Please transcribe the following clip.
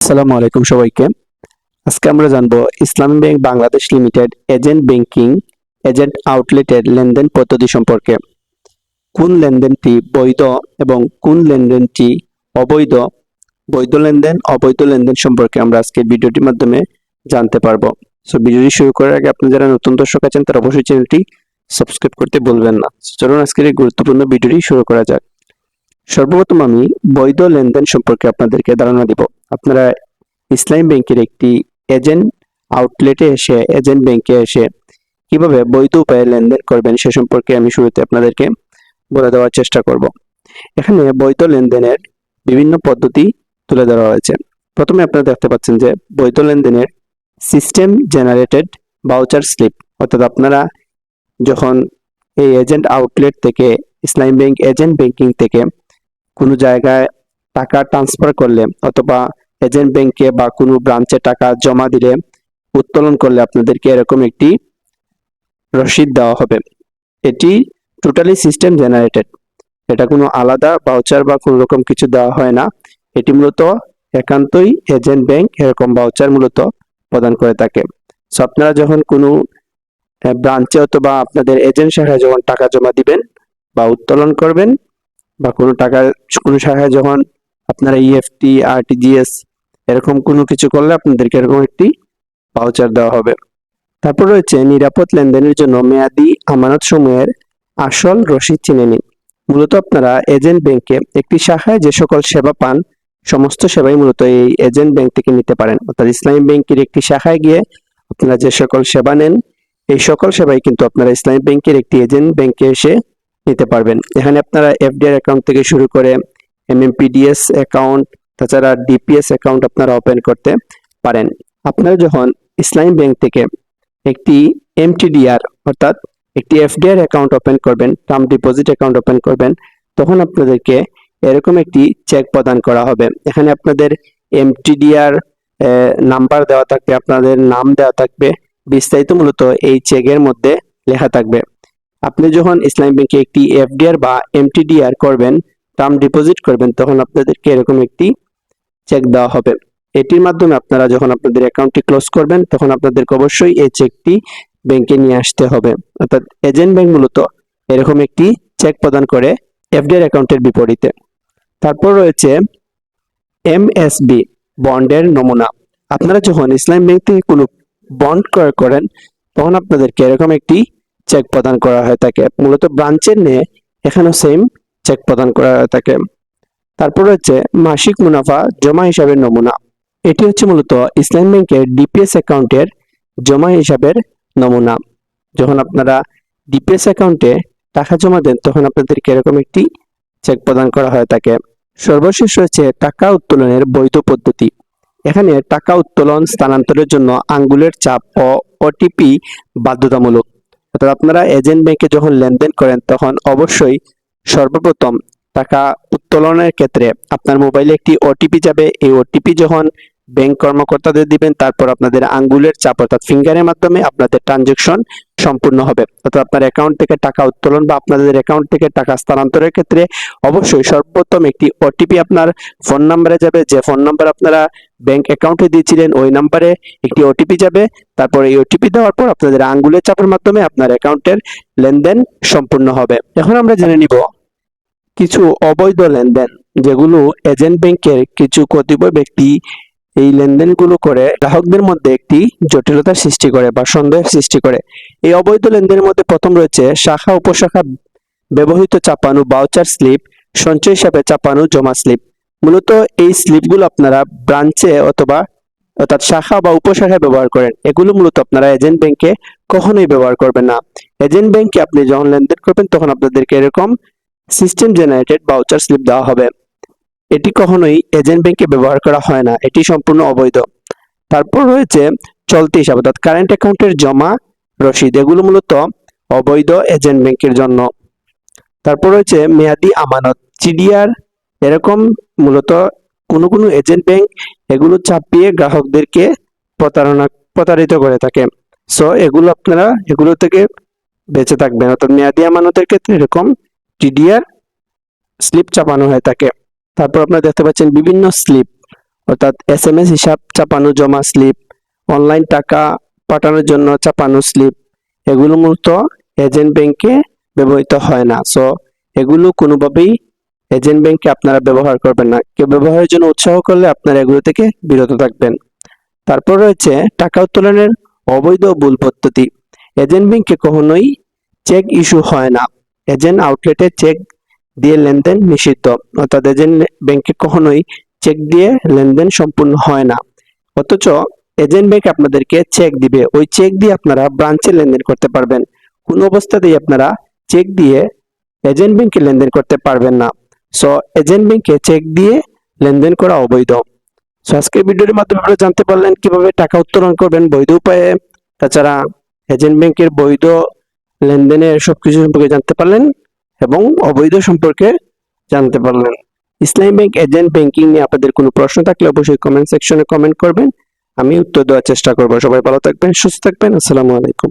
আসসালামু আলাইকুম সবাইকে। আজকে আমরা জানব Islami bank Bangladesh limited agent banking, agent আউটলেটের লেনদেন পদ্ধতি সম্পর্কে। কোন লেনদেনটি বৈধ এবং কোন লেনদেনটি অবৈধ? বৈধ লেনদেন, অবৈধ লেনদেন সম্পর্কে আমরা আজকে ভিডিওটির মাধ্যমে জানতে পারব। সো ভিডিওটি শুরু করার আগে আপনি যারা নতুন দর্শক আছেন, তারা অবশ্যই চ্যানেলটি সাবস্ক্রাইব করতে বলবেন না। চলুন আজকের এই গুরুত্বপূর্ণ ভিডিওটি শুরু করা যাক। সর্বপ্রথম আমি বৈধ লেনদেন সম্পর্কে আপনাদেরকে ধারণা দিব। আপনারা ইসলাম ব্যাংকের একটি এজেন্ট আউটলেটে এসে, এজেন্ট ব্যাংকে এসে কীভাবে বৈধ উপায়ে লেনদেন করবেন সে সম্পর্কে আমি শুরুতে আপনাদেরকে বলে দেওয়ার চেষ্টা করব। এখানে বৈধ লেনদেনের বিভিন্ন পদ্ধতি তুলে ধরা হয়েছে। প্রথমে আপনারা দেখতে পাচ্ছেন যে বৈধ লেনদেনের সিস্টেম জেনারেটেড বাউচার স্লিপ, অর্থাৎ আপনারা যখন এই এজেন্ট আউটলেট থেকে, ইসলাম ব্যাংক এজেন্ট ব্যাংকিং থেকে কোনো জায়গায় টাকা ট্রান্সফার করলে অথবা এজেন্ট ব্যাংকে বা কোনো ব্রাঞ্চে টাকা জমা দিলে উত্তোলন করলে আপনাদেরকে এরকম একটি রসিদ দেওয়া হবে। এটি টোটালি সিস্টেম জেনারেটেড এটা কোনো আলাদা ভাউচার বা কোনো রকম কিছু দেওয়া হয় না। এটি মূলত একান্তই এজেন্ট ব্যাংক এরকম ভাউচার মূলত প্রদান করে থাকে। সো আপনারা যখন কোনো ব্রাঞ্চে অথবা আপনাদের এজেন্ট শাখায় যখন টাকা জমা দিবেন বা উত্তোলন করবেন বা কোনো টাকা কোনো শাখায় যখন আপনারা E ইএফটি আরটিজিএস এরকম কোনো কিছু করলে আপনাদেরকে এরকম একটি ভাউচার দেওয়া হবে। তারপর রয়েছে নিরাপদ লেনদেনের জন্য মেয়াদি আমানত সমূহের আসল রসিদ চিনে নিন। মূলত আপনারা এজেন্ট ব্যাংকে একটি শাখায় যে সকল সেবা পান, সমস্ত সেবাই মূলত এই এজেন্ট ব্যাংক থেকে নিতে পারেন। অর্থাৎ ইসলামী ব্যাংকের একটি শাখায় গিয়ে আপনারা যে সকল সেবা নেন, এই সকল সেবাই কিন্তু আপনারা ইসলামী ব্যাংকের একটি এজেন্ট ব্যাংকে এসে নিতে পারবেন। এখানে আপনারা এফডিআর অ্যাকাউন্ট থেকে শুরু করে এম এমএমপিডিএস অ্যাকাউন্ট তাছাড়া ডিপিএস অ্যাকাউন্ট আপনারা ওপেন করতে পারেন। আপনারা যখন ইসলামী ব্যাংক থেকে একটি এমটিডিআর অর্থাৎ একটি এফডিআর অ্যাকাউন্ট ওপেন করবেন টার্ম ডিপোজিট অ্যাকাউন্ট ওপেন করবেন, তখন আপনাদেরকে এরকম একটি চেক প্রদান করা হবে। এখানে আপনাদের এমটিডিআর নাম্বার দেওয়া থাকবে, আপনাদের নাম দেওয়া থাকবে, বিস্তারিত মূলত এই চেকের মধ্যে লেখা থাকবে। আপনি যখন ইসলামী ব্যাংকে একটি এফডিআর বা এমটিডিআর করবেন টার্ম ডিপোজিট করবেন, তখন আপনাদেরকে এরকম একটি চেক দেওয়া হবে। এটির মাধ্যমে আপনারা যখন আপনাদের অ্যাকাউন্টটি ক্লোজ করবেন, তখন আপনাদেরকে অবশ্যই এই চেকটি ব্যাংকে নিয়ে আসতে হবে। অর্থাৎ এজেন্ট ব্যাংক মূলত এরকম একটি চেক প্রদান করে এফডিআর অ্যাকাউন্টের বিপরীতে। তারপর রয়েছে এমএসবি বন্ডের নমুনা। আপনারা যখন ইসলাম ব্যাংক থেকে কোনো বন্ড ক্রয় করেন, তখন আপনাদেরকে এরকম একটি চেক প্রদান করা হয়ে থাকে। মূলত ব্রাঞ্চের নিয়ে এখানেও সেম চেক প্রদান করা হয়ে থাকে। তারপর হচ্ছে মাসিক মুনাফা, জমা হিসাবের নমুনা। এটি হচ্ছে মূলত ইসলাম ব্যাংকের ডিপিএস অ্যাকাউন্টের জমা হিসাবের নমুনা। যখন আপনারা ডিপিএস অ্যাকাউন্টে টাকা জমা দেন, তখন আপনাদেরকে এরকম একটি চেক প্রদান করা হয়ে থাকে সর্বশেষ রয়েছে টাকা উত্তোলনের বৈধ পদ্ধতি। এখানে টাকা উত্তোলন স্থানান্তরের জন্য আঙ্গুলের চাপ ও ওটিপি বাধ্যতামূলক। অর্থাৎ আপনারা এজেন্ট ব্যাংকে যখন লেনদেন করেন, তখন অবশ্যই সর্বপ্রথম টাকা উত্তোলনের ক্ষেত্রে আপনার মোবাইলে একটি ওটিপি যাবে। এই ওটিপি যখন ব্যাংক কর্মকর্তাদের দিবেন, তারপর আপনাদের আঙ্গুলের চাপ অর্থাৎ ফিঙ্গারের মাধ্যমে আপনাদের ট্রানজেকশন সম্পূর্ণ হবে। অর্থাৎ আপনার অ্যাকাউন্ট থেকে টাকা উত্তোলন বা আপনাদের অ্যাকাউন্ট থেকে টাকা স্থানান্তরের ক্ষেত্রে অবশ্যই সর্বপ্রথম একটি ওটিপি আপনার ফোন নাম্বারে যাবে। যে ফোন নাম্বার আপনারা ব্যাংক অ্যাকাউন্টে দিয়েছিলেন, ওই নাম্বারে একটি ওটিপি যাবে। তারপর এই ওটিপি দেওয়ার পর আপনাদের আঙ্গুলের চাপের মাধ্যমে আপনার অ্যাকাউন্টের লেনদেন সম্পূর্ণ হবে। এখন আমরা জেনে নিব কিছু অবৈধ লেনদেন, যেগুলো এজেন্ট ব্যাংকের কিছু কতিপয় ব্যক্তি এই লেনদেনগুলো করে, গ্রাহকদের মধ্যে একটি জটিলতার সৃষ্টি করে বা সন্দেহের সৃষ্টি করে। এই অবৈধ লেনদেনের মধ্যে প্রথম রয়েছে শাখা, উপশাখা ব্যবহৃত চাপানো বাউচার স্লিপ সঞ্চয় হিসাবে চাপানো জমা স্লিপ মূলত এই স্লিপগুলো আপনারা ব্রাঞ্চে অথবা অর্থাৎ শাখা বা উপশাখায় ব্যবহার করেন। এগুলো মূলত আপনারা এজেন্ট ব্যাংকে কখনোই ব্যবহার করবেন না। এজেন্ট ব্যাংকে আপনি যখন লেনদেন করবেন, তখন আপনাদেরকে এরকম সিস্টেম জেনারেটেড বাউচার স্লিপ দেওয়া হবে। এটি কখনোই এজেন্ট ব্যাংকে ব্যবহার করা হয় না, এটি সম্পূর্ণ অবৈধ। তারপর রয়েছে চলতি হিসাব, অর্থাৎ কারেন্ট অ্যাকাউন্টের জমা, রসিদ, এগুলো মূলত অবৈধ এজেন্ট ব্যাংকের জন্য। তারপর রয়েছে মেয়াদি আমানত চিডিআর এরকম মূলত কোনো কোনো এজেন্ট ব্যাংক এগুলো চাপিয়ে গ্রাহকদেরকে প্রতারণা, প্রতারিত করে থাকে। সো এগুলো আপনারা এগুলো থেকে বেঁচে থাকবেন, অর্থাৎ মেয়াদি আমানতের ক্ষেত্রে এরকম টিডিআর স্লিপ চাপানো হয়ে থাকে তারপর আপনারা দেখতে পাচ্ছেন বিভিন্ন স্লিপ অর্থাৎ এস এম এস হিসাব চাপানো, জমা স্লিপ অনলাইন টাকা পাঠানোর জন্য চাপানো স্লিপ এগুলো মূলত এজেন্ট ব্যাংকে ব্যবহৃত হয় না। সো এগুলো কোনোভাবেই এজেন্ট ব্যাংকে আপনারা ব্যবহার করবেন না। কেউ ব্যবহারের জন্য উৎসাহ করলে আপনারা এগুলো থেকে বিরত থাকবেন। তারপর রয়েছে টাকা উত্তোলনের অবৈধ ভুল পদ্ধতি। এজেন্ট ব্যাংকে কখনোই চেক ইস্যু হয় না। এজেন্ট আউটলেটে চেক দিয়ে লেনদেন নিষিদ্ধ। অর্থাৎ এজেন্ট ব্যাংকে কখনোই চেক দিয়ে লেনদেন সম্পূর্ণ হয় না। অথচ এজেন্ট ব্যাংক আপনাদেরকে চেক দিবে। ওই চেক দিয়ে আপনারা ব্রাঞ্চে লেনদেন করতে পারবেন। কোনো অবস্থাতেই আপনারা চেক দিয়ে এজেন্ট ব্যাংকে লেনদেন করতে পারবেন না। সো, এজেন্ট ব্যাংকে চেক দিয়ে লেনদেন করা অবৈধ। সো, আজকের ভিডিওর মাধ্যমে আপনারা জানতে পারলেন কীভাবে টাকা উত্তোলন করবেন বৈধ উপায়ে। তাছাড়া এজেন্ট ব্যাংকের বৈধ লেনদেনের সবকিছু সম্পর্কে জানতে পারলেন এবং অবৈধ সম্পর্কে জানতে পারলেন। ইসলামী ব্যাংক এজেন্ট ব্যাংকিং নিয়ে আপনাদের কোনো প্রশ্ন থাকলে অবশ্যই কমেন্ট সেকশনে কমেন্ট করবেন। আমি উত্তর দেওয়ার চেষ্টা করব। সবাই ভালো থাকবেন, সুস্থ থাকবেন। আসসালামু আলাইকুম।